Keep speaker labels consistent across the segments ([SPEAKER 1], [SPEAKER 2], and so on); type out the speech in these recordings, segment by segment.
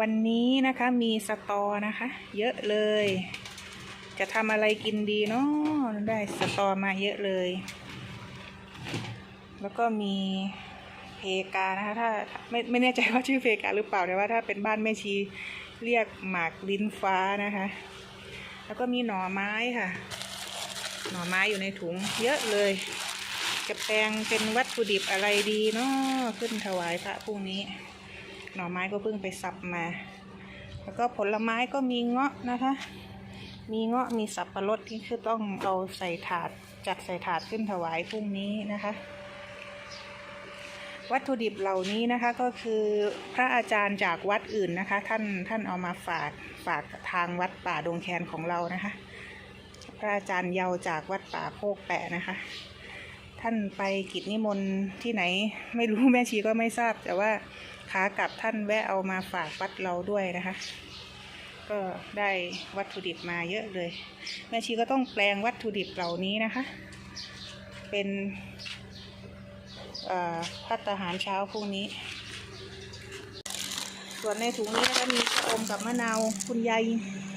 [SPEAKER 1] วันนี้นะคะมีสตอนะคะ เยอะเลย จะทำอะไรกินดีเนาะได้สตอมาเยอะเลย แล้วก็มีเพกานะคะ ถ้าไม่ไม่แน่ใจว่าชื่อเพกาหรือเปล่าแต่ว่าถ้าเป็นบ้านแม่ชีเรียกหมากลิ้นฟ้านะคะ แล้วก็มีหน่อไม้ค่ะ หน่อไม้อยู่ในถุงเยอะเลย จะแปลงเป็นวัตถุดิบอะไรดีเนาะขึ้นถวายพระพรุ่งนี้ หน่อไม้ก็เพิ่งไปสับมา แล้วก็ผลไม้ก็มีเงาะนะคะ มีเงาะมีสับปะรดที่คือต้องเอาใส่ถาดจัดใส่ถาดขึ้นถวายพรุ่งนี้นะคะ วัตถุดิบเหล่านี้นะคะก็คือพระอาจารย์จากวัดอื่นนะคะ ท่านท่านเอามาฝากฝากทางวัดป่าดงแคนของเรานะคะ พระอาจารย์เยาจากวัดป่าโคกแปะนะคะท่านไปกิจนิมนต์ที่ไหนไม่รู้แม่ชีก็ไม่ทราบแต่ว่า ขากลับท่านแวะเอามาฝากวัดเราด้วยนะคะ ก็ได้วัตถุดิบมาเยอะเลย แม่ชีก็ต้องแปลงวัตถุดิบเหล่านี้นะคะ เป็นพัตตาหารเช้าพรุ่งนี้ ส่วนในถุงนี้นะคะมีชะอมกับมะนาวคุณยาย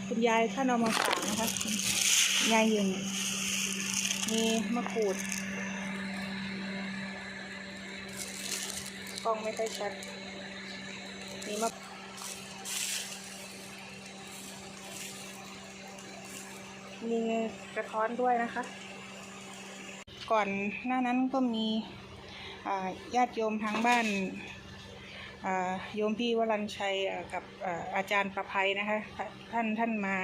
[SPEAKER 1] คุณยายท่านเอามาฝากนะคะยายยืนมีมะกรูดกล้องไม่ค่อยชัด มีมะมีกระท้อนด้วยนะคะ ก่อนหน้านั้นก็มีญาติโยมทางบ้านโยมพี่วรัญชัยกับอาอาจารย์ประภัยนะคะ ท่านท่านมา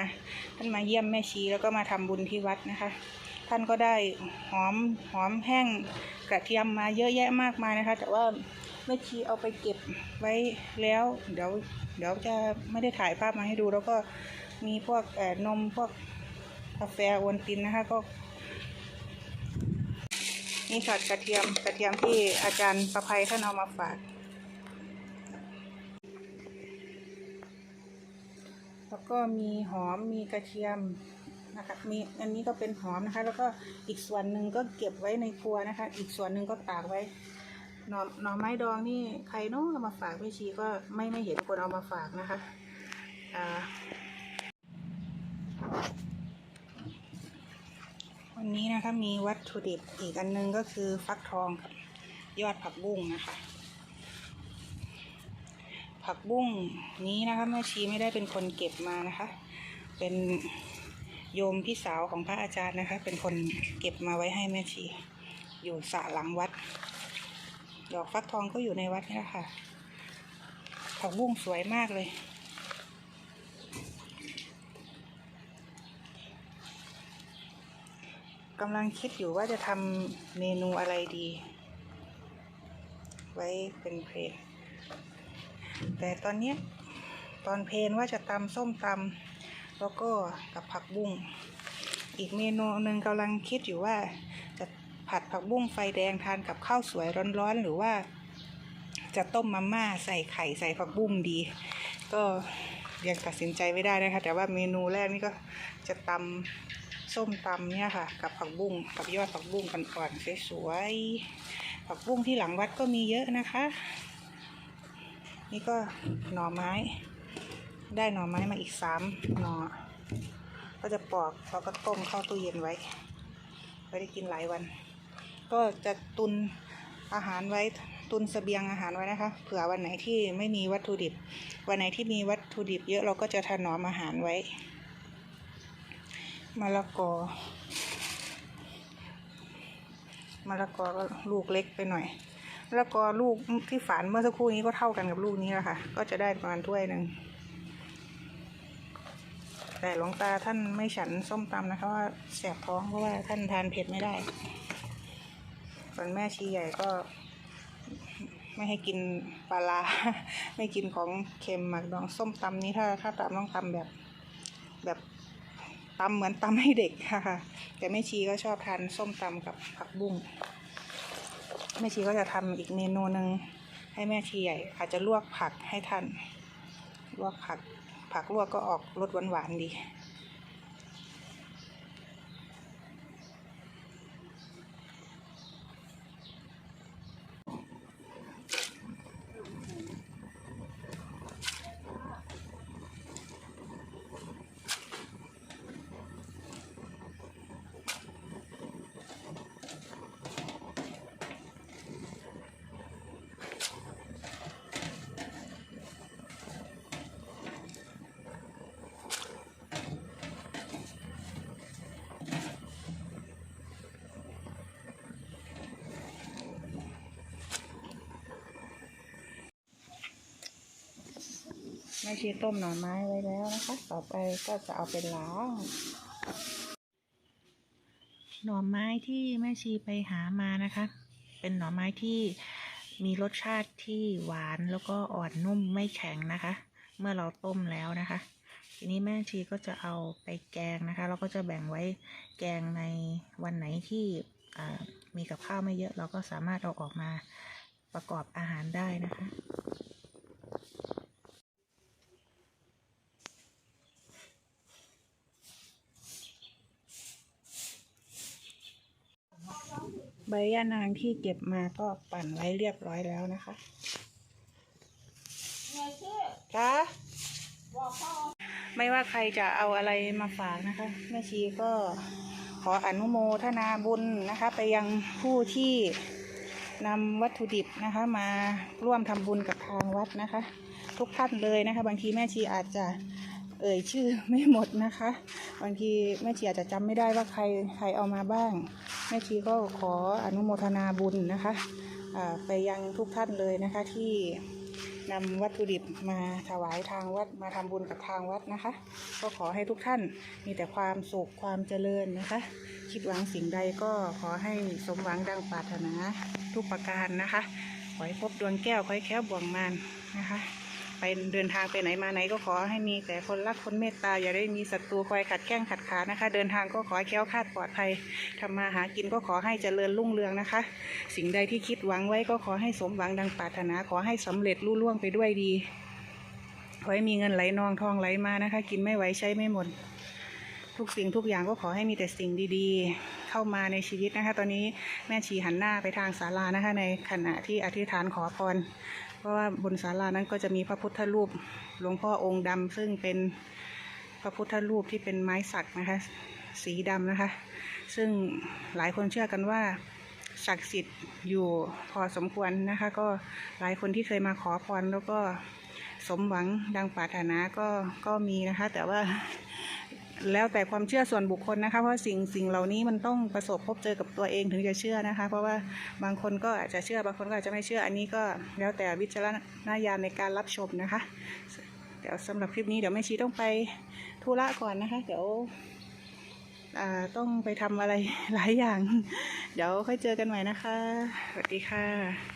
[SPEAKER 1] ท่านมาเยี่ยมแม่ชีแล้วก็มาทำบุญที่วัดนะคะ ท่านก็ได้หอมหอมแห้งกระเทียมมาเยอะแยะมากมายนะคะ แต่ว่า แม่ชีเอาไปเก็บไว้แล้ว เดี๋ยวเดี๋ยวจะไม่ได้ถ่ายภาพมาให้ดู แล้วก็มีพวกเอ่อนมพวกกาแฟอวัลตินนะคะก็นี่ค่ะกระเทียมกระเทียมที่อาจารย์ประภัยท่านเอามาฝากแล้วก็มีหอมมีกระเทียมนะคะมีอันนี้ก็เป็นหอมนะคะ แล้วก็อีกส่วนหนึ่งก็เก็บไว้ในครัวนะคะ อีกส่วนหนึ่งก็ตากไว้ หน่อหน่อไม้ดองนี่ใครเน้องเอามาฝากไม่ชีก็ไม่ไม่เห็นคนเอามาฝากนะคะอ่าวันนี้นะคะมีวัตถุดิบอีกอันหนึงก็คือฟักทองกับยอดผักบุ้งนะคะ ผักบุ้งนี้นะคะแม่ชีไม่ได้เป็นคนเก็บมานะคะ เป็นโยมพี่สาวของพระอาจารย์นะคะ เป็นคนเก็บมาไว้ให้แม่ชี อยู่สระหลังวัด ดอกฟักทองก็อยู่ในวัดนี่แหละค่ะผักบุ้งสวยมากเลย กำลังคิดอยู่ว่าจะทำเมนูอะไรดี ไว้เป็นเพลนแต่ตอนนี้ตอนเพลนว่าจะตำส้มตำแล้วก็กับผักบุ้งอีกเมนูหนึ่งกำลังคิดอยู่ว่า ผัดผักบุ้งไฟแดงทานกับข้าวสวยร้อนๆ หรือว่าจะต้มมาม่าใส่ไข่ใส่ผักบุ้งดี ก็ยังตัดสินใจไม่ได้นะคะ แต่ว่าเมนูแรกนี่ก็จะตำส้มตำเนี่ยค่ะ กับผักบุ้งกับยอดผักบุ้งอ่อนๆสวยๆผักบุ้งที่หลังวัดก็มีเยอะนะคะ นี่ก็หน่อไม้ ได้หน่อไม้มาอีกสามหน่อก็จะปอกแล้วก็ต้มเข้าตู้เย็นไว้ไว้ได้กินหลายวัน ก็จะตุนอาหารไว้ตุนเสบียงอาหารไว้นะคะ เผื่อวันไหนที่ไม่มีวัตถุดิบ วันไหนที่มีวัตถุดิบ เยอะเราก็จะถนอมอาหารไว้มะละกอมะละกอก็ลูกเล็กไปหน่อยแล้วก็ลูกที่ฝานเมื่อสักครู่นี้ก็เท่ากันกับลูกนี้แหละค่ะ ก็จะได้ประมาณถ้วยหนึ่งแต่หลวงตาท่านไม่ฉันส้มตำนะคะว่าแสบท้องเพราะว่าท่านทานเผ็ดไม่ได้ ส่วนแม่ชีใหญ่ก็ ไม่ให้กินปลาร้าไม่กินของเค็มหมักดองส้มตำนี้ถ้าถ้าตำต้องตำแบบ แบบตำเหมือนตำให้เด็กค่ะแต่แม่ชีก็ชอบทานส้มตำกับผักบุ้งแม่ชีก็จะทำอีกเมนูหนึ่งให้แม่ชีใหญ่ อาจจะลวกผักให้ท่านลวกผัก ผักลวกก็ออกรสหวานๆดี แม่ชีต้มหน่อไม้ไว้แล้วนะคะ ต่อไปก็จะเอาไปล้างหน่อไม้ที่แม่ชีไปหามานะคะ เป็นหน่อไม้ที่มีรสชาติที่หวานแล้วก็อ่อนนุ่มไม่แข็งนะคะ เมื่อเราต้มแล้วนะคะ ทีนี้แม่ชีก็จะเอาไปแกงนะคะเราก็จะแบ่งไว้แกงในวันไหนที่มีกับข้าวไม่เยอะ เราก็สามารถเอาออกมาประกอบอาหารได้นะคะ ย่านางที่เก็บมาก็ปั่นไว้เรียบร้อยแล้วนะคะจ้าไม่ว่าใครจะเอาอะไรมาฝากนะคะ แม่ชีก็ขออนุโมทนาบุญนะคะ ไปยังผู้ที่นำวัตถุดิบนะคะ มาร่วมทำบุญกับทางวัดนะคะ ทุกท่านเลยนะคะ บางทีแม่ชีอาจจะเอ่ยชื่อไม่หมดนะคะ บางทีแม่ชีอาจจะจำไม่ได้ว่าใครใครเอามาบ้าง ม่ชีก็ขออนุโมทนาบุญนะคะไปยังทุกท่านเลยนะคะที่นำวัตถุดิบมาถวายทางวัดมาทำบุญกับทางวัดนะคะ ก็ขอให้ทุกท่านมีแต่ความสุขความเจริญนะคะ คิดหวังสิ่งใดก็ขอให้สมหวังดังปรารถนาทุกประการนะคะขอให้พบดวงแก้วขอให้แค้วบ่วงมานนะคะ ไปเดินทางไปไหนมาไหนก็ขอให้มีแต่คนรักคนเมตตาอย่าได้มีศัตรูคอยขัดแข้งขัดขานะคะ เดินทางก็ขอให้แคล้วคลาดปลอดภัยทำมาหากินก็ขอให้เจริญรุ่งเรืองนะคะ สิ่งใดที่คิดหวังไว้ก็ขอให้สมหวังดังปรารถนาขอให้สำเร็จรุ่ล่วงไปด้วยดีขอให้มีเงินไหลนองทองไหลมานะคะ กินไม่ไหวใช้ไม่หมด ทุกสิ่งทุกอย่างก็ขอให้มีแต่สิ่งดีๆ เข้ามาในชีวิตนะคะ ตอนนี้แม่ชีหันหน้าไปทางศาลานะคะ ในขณะที่อธิษฐานขอพร เพราะว่าบนศาลานั้นก็จะมีพระพุทธรูปหลวงพ่อองค์ดำซึ่งเป็นพระพุทธรูปที่เป็นไม้สักนะคะ สีดำนะคะ ซึ่งหลายคนเชื่อกันว่าศักดิ์สิทธิ์อยู่พอสมควรนะคะ ก็หลายคนที่เคยมาขอพรแล้วก็สมหวังดังปรารถนาก็ก็มีนะคะ แต่ว่า แล้วแต่ความเชื่อส่วนบุคคลนะคะ เพราะสิ่งสิ่งเหล่านี้มันต้องประสบพบเจอกับตัวเองถึงจะเชื่อนะคะ เพราะว่าบางคนก็อาจจะเชื่อบางคนก็อาจจะไม่เชื่ออันนี้ก็แล้วแต่วิจารณญาณในการรับชมนะคะ เดี๋ยวสำหรับคลิปนี้เดี๋ยวแม่ชีต้องไปธุระก่อนนะคะ เดี๋ยวต้องไปทำอะไรหลายอย่าง เดี๋ยวค่อยเจอกันใหม่นะคะ สวัสดีค่ะ